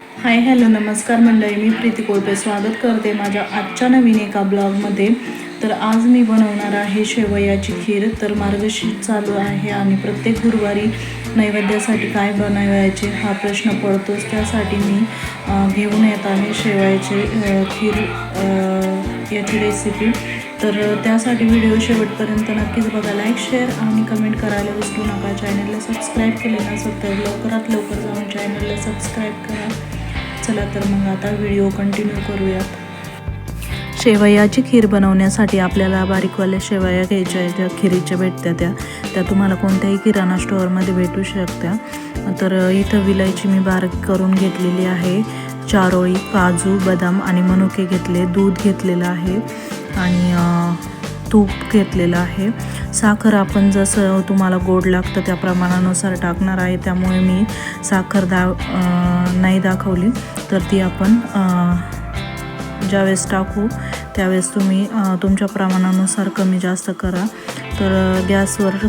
Hi hello नमस्कार मंडळी. मी प्रीती कोळपे. स्वागत करते माझ्या आजच्या नवीन एका ब्लॉगमध्ये. तर आज मी बनवणार आहे शेवयाची खीर. तर मार्गशीर चालू आहे आणि प्रत्येक गुरुवारी नैवेद्यासाठी काय बनवायचे हा प्रश्न पडतोच. त्यासाठी मी घेऊन येत आहे शेवयाचे खीर अ, याची रेसिपी तर त्यासाठी व्हिडिओ शेवटपर्यंत नक्कीच बघा. लाईक शेअर आणि कमेंट करायला विसरू नका. चॅनलला सबस्क्राईब केले नसेल तर लवकरात लवकर जाऊन चॅनलला सबस्क्राईब करा. चला तर मग आता व्हिडिओ कंटिन्यू करूयात. शेवयाची खीर बनवण्यासाठी आपल्याला बारीकवाल्या शेवया घ्यायच्या आहेत, ज्या खिरीच्या भेटत्या त्या. त्या तुम्हाला कोणत्याही किराणा स्टोअरमध्ये भेटू शकत्या. तर इथं विलायची मी बारीक करून घेतलेली आहे. चारोळी काजू बदाम आणि मनुके घेतले दूध घेतलेलं आहे आणि तूप घेतलेलं आहे. साखर आपण जसं तुम्हाला गोड लागतं त्या प्रमाणानुसार टाकणार आहे त्यामुळे मी साखर दा नाही दाखवली. तर ती आपण ज्यावेळेस टाकू त्यावेळेस तुम्ही तुमच्या प्रमाणानुसार कमी जास्त करा. तर गॅसवर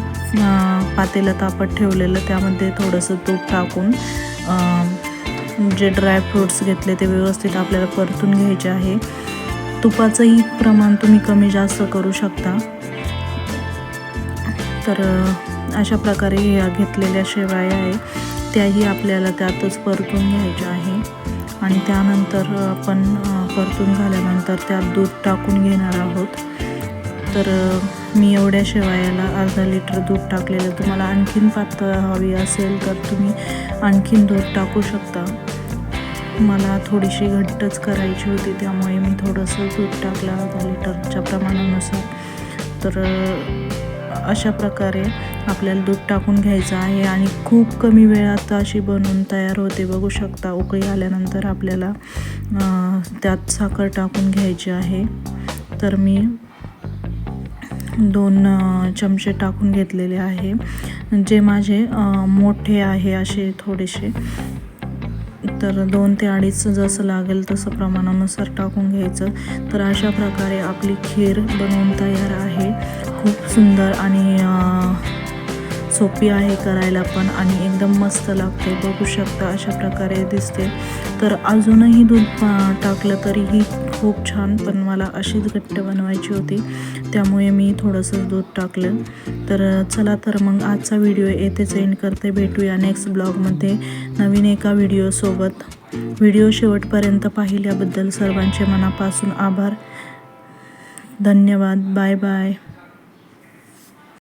पातेलं तापत ठेवलेलं त्यामध्ये थोडंसं तूप टाकून जे ड्रायफ्रूट्स घेतले ते व्यवस्थित आपल्याला परतून घ्यायचे आहे. तुपाचंही प्रमाण तुम्ही कमी जास्त करू शकता. तर अशा प्रकारे ह्या घेतलेल्या शेवाया आहे. त्याही आपल्याला त्यातच परतून घ्यायच्या आहे. आणि त्यानंतर आपण परतून झाल्यानंतर त्यात दूध टाकून घेणार आहोत. तर मी एवढ्या शेवायाला अर्धा लिटर दूध टाकलेलं तुम्हाला आणखीन पातळ हवी असेल तर तुम्ही आणखीन दूध टाकू शकता. मला थोडीशी घट्टच करायची होती त्यामुळे मी थोडंसं दूध टाकलं अर्धा लिटरच्या प्रमाणानुसार. तर अशा प्रकारे आपल्याला दूध टाकून घ्यायचं आहे आणि खूप कमी वेळात अशी बनवून तयार होते. बघू शकता उकळी आल्यानंतर आपल्याला त्यात साखर टाकून घ्यायची आहे. तर मी दोन चमचे टाकून घेतलेले आहे. जे माझे मोठे आहे असे थोडेसे. तर दोन ते अडीच जसं लागेल तसं प्रमाणानुसार टाकून घ्यायचं. तर अशा प्रकारे आपली खीर बनवून तयार आहे. खूप सुंदर आणि सोपी आहे करायला पण आणि एकदम मस्त लागते बघू शकता अशा प्रकारे दिसते तर अजूनही दूध टाकलं तरीही खूप छान पण मला अशीच घट्ट बनवायची होती. त्यामुळे मी थोडंसं दूध टाकलं. तर चला तर मग आजचा व्हिडिओ येथेच एंड करते. भेटूया नेक्स्ट ब्लॉगमध्ये नवीन एका व्हिडिओसोबत व्हिडिओ शेवटपर्यंत पाहिल्याबद्दल सर्वांचे मनापासून आभार. धन्यवाद. Bye bye